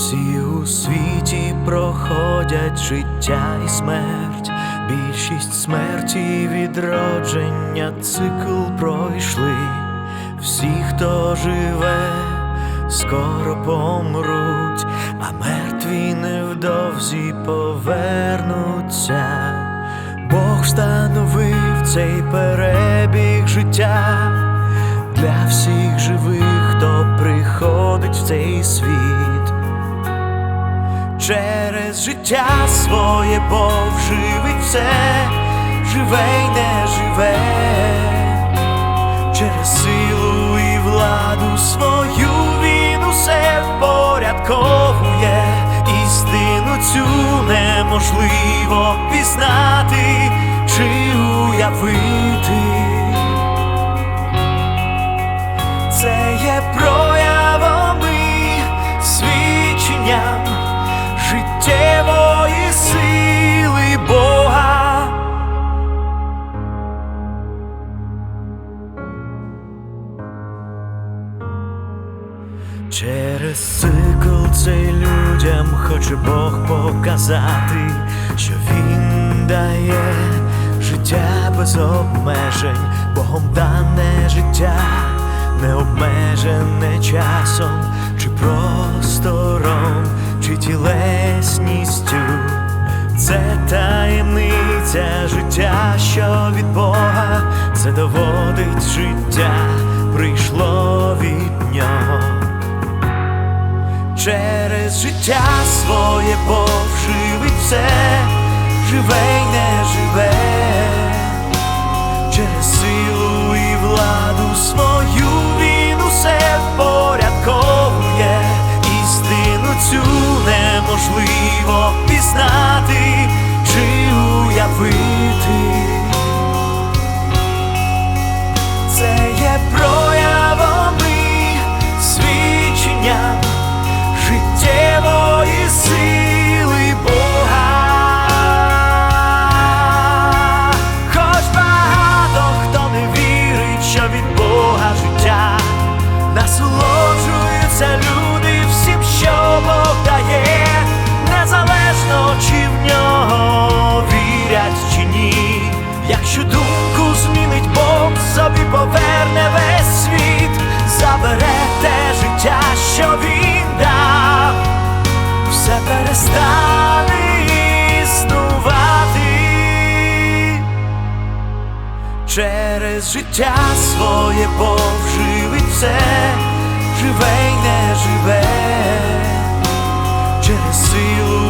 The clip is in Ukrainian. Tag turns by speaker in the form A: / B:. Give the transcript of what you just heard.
A: У світі проходять життя і смерть, більшість смерті і відродження цикл пройшли. Всі, хто живе, скоро помруть, а мертві невдовзі повернуться. Бог встановив цей перебіг життя Через життя своє Бог живить все, живе й не живе, через силу і владу свою він усе впорядковує, істину цю неможливо пізнати Через цикл цей людям хоче Бог показати, що Він дає життя без обмежень, Богом дане життя, не обмежене часом чи простором, чи тілесністю. Це таємниця життя, що від Бога, це доводить життя, прийшло від нього. Через життя своє Бог живить все, живе й не живе, Через життя своє Бог живить все, живе й не живе, через силу